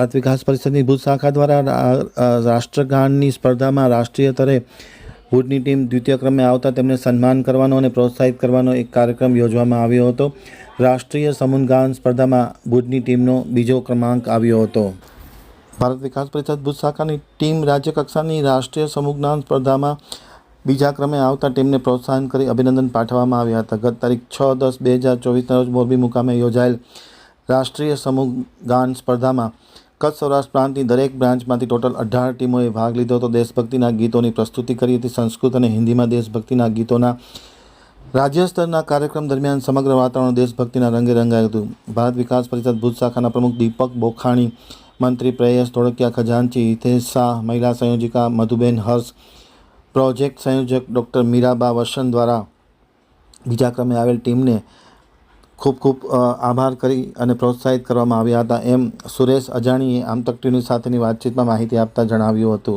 ભારત વિકાસ પરિષદની ભુજ શાખા દ્વારા રાષ્ટ્રગાનની સ્પર્ધામાં રાષ્ટ્રીય સ્તરે ભુજની ટીમ દ્વિતીય ક્રમે આવતા તેમને સન્માન કરવાનો અને પ્રોત્સાહિત કરવાનો એક કાર્યક્રમ યોજવામાં આવ્યો હતો. રાષ્ટ્રીય સમૂહગાન સ્પર્ધામાં ભુજની ટીમનો બીજો ક્રમાંક આવ્યો હતો. ભારત વિકાસ પરિષદ ભુજ શાખાની ટીમ રાજ્ય કક્ષાની રાષ્ટ્રીય સમૂહગાન સ્પર્ધામાં બીજા ક્રમે આવતા ટીમને પ્રોત્સાહન કરી અભિનંદન પાઠવવામાં આવ્યા હતા. ગત તારીખ છ દસ બે હજાર ચોવીસના રોજ મોરબી મુકામે યોજાયેલ રાષ્ટ્રીય સમૂહ ગાન સ્પર્ધામાં કચ્છ સૌરાષ્ટ્ર પ્રાંતની દરેક બ્રાન્ચમાંથી ટોટલ અઢાર ટીમોએ ભાગ લીધો હતો. દેશભક્તિના ગીતોની પ્રસ્તુતિ કરી હતી. સંસ્કૃત અને હિન્દીમાં દેશભક્તિના ગીતોના રાજ્ય સ્તરના કાર્યક્રમ દરમિયાન સમગ્ર વાતાવરણ દેશભક્તિના રંગે રંગાયું હતું. ભારત વિકાસ પરિષદ ભુજ શાખાના પ્રમુખ દીપક બોખાણી, મંત્રી પ્રયેશ ધોળકિયા ખજાનચી, હિતેશ શાહ, મહિલા સંયોજિકા મધુબેન હર્ષ, પ્રોજેક્ટ સંયોજક ડૉક્ટર મીરાબા વસન દ્વારા બીજા ક્રમે આવેલ ટીમને ખૂબ ખૂબ આભાર કરી અને પ્રોત્સાહિત કરવામાં આવ્યા હતા. એમ સુરેશ અજાણીએ આમતક ટીવી સાથેની વાતચીતમાં માહિતી આપતા જણાવ્યું હતું.